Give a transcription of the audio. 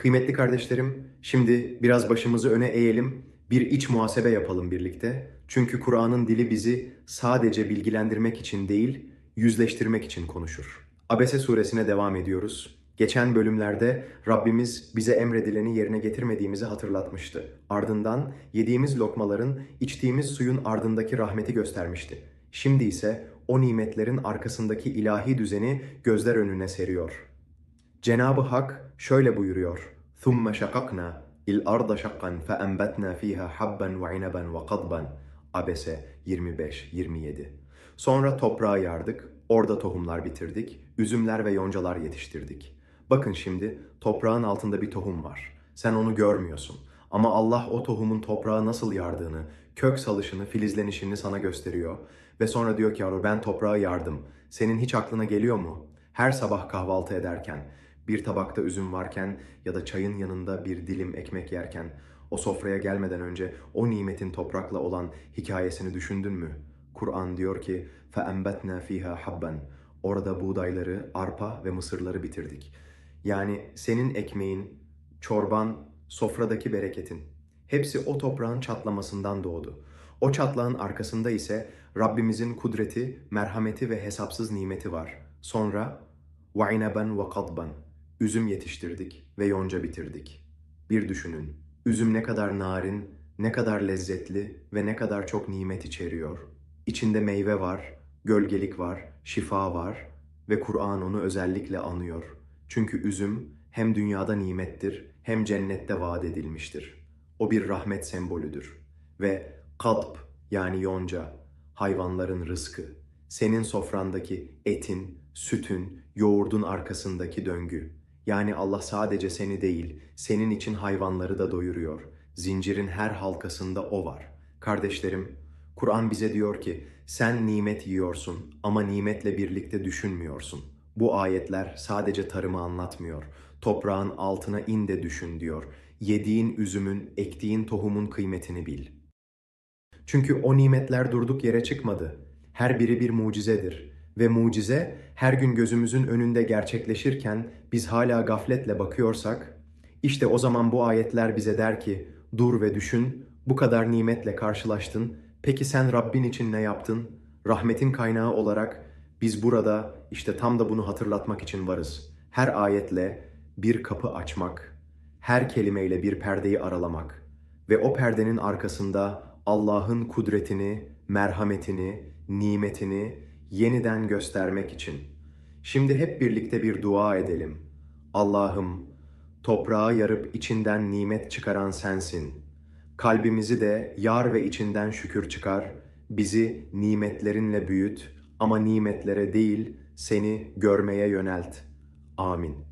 Kıymetli kardeşlerim, şimdi biraz başımızı öne eğelim, bir iç muhasebe yapalım birlikte. Çünkü Kur'an'ın dili bizi sadece bilgilendirmek için değil, yüzleştirmek için konuşur. Abese suresine devam ediyoruz. Geçen bölümlerde Rabbimiz bize emredileni yerine getirmediğimizi hatırlatmıştı. Ardından yediğimiz lokmaların, içtiğimiz suyun ardındaki rahmeti göstermişti. Şimdi ise o nimetlerin arkasındaki ilahi düzeni gözler önüne seriyor. Cenab-ı Hak şöyle buyuruyor. ثُمَّ شَقَقْنَا الْأَرْضَ شَقًّا فَأَنْبَتْنَا ف۪يهَا حَبًّا وَعِنَبًا وَقَضْبًا Abese 25-27 Sonra toprağı yardık, orada tohumlar bitirdik, üzümler ve yoncalar yetiştirdik. Bakın şimdi toprağın altında bir tohum var. Sen onu görmüyorsun. Ama Allah o tohumun toprağa nasıl yardığını, kök salışını, filizlenişini sana gösteriyor. Ve sonra diyor ki yavru ben toprağı yardım. Senin hiç aklına geliyor mu? Her sabah kahvaltı ederken, bir tabakta üzüm varken ya da çayın yanında bir dilim ekmek yerken, o sofraya gelmeden önce o nimetin toprakla olan hikayesini düşündün mü? Kur'an diyor ki فَاَنْبَتْنَا ف۪يهَا حَبًّا Orada buğdayları, arpa ve mısırları bitirdik. Yani senin ekmeğin, çorban, sofradaki bereketin. Hepsi o toprağın çatlamasından doğdu. O çatlağın arkasında ise Rabbimizin kudreti, merhameti ve hesapsız nimeti var. Sonra وَعِنَبًا وَقَضْبًا Üzüm yetiştirdik ve yonca bitirdik. Bir düşünün, üzüm ne kadar narin, ne kadar lezzetli ve ne kadar çok nimet içeriyor. İçinde meyve var, gölgelik var, şifa var ve Kur'an onu özellikle anıyor. Çünkü üzüm hem dünyada nimettir hem cennette vaat edilmiştir. O bir rahmet sembolüdür. Ve kalp yani yonca, hayvanların rızkı, senin sofrandaki etin, sütün, yoğurdun arkasındaki döngü. Yani Allah sadece seni değil, senin için hayvanları da doyuruyor. Zincirin her halkasında o var. Kardeşlerim, Kur'an bize diyor ki, sen nimet yiyorsun ama nimetle birlikte düşünmüyorsun. Bu ayetler sadece tarımı anlatmıyor. Toprağın altına in de düşün diyor. Yediğin üzümün, ektiğin tohumun kıymetini bil. Çünkü o nimetler durduk yere çıkmadı. Her biri bir mucizedir. Ve mucize her gün gözümüzün önünde gerçekleşirken biz hala gafletle bakıyorsak, işte o zaman bu ayetler bize der ki, dur ve düşün, bu kadar nimetle karşılaştın, peki sen Rabbin için ne yaptın? Rahmetin kaynağı olarak biz burada işte tam da bunu hatırlatmak için varız. Her ayetle bir kapı açmak, her kelimeyle bir perdeyi aralamak ve o perdenin arkasında Allah'ın kudretini, merhametini, nimetini yeniden göstermek için. Şimdi hep birlikte bir dua edelim. Allah'ım, toprağı yarıp içinden nimet çıkaran sensin. Kalbimizi de yar ve içinden şükür çıkar, bizi nimetlerinle büyüt ama nimetlere değil seni görmeye yönelt. Amin.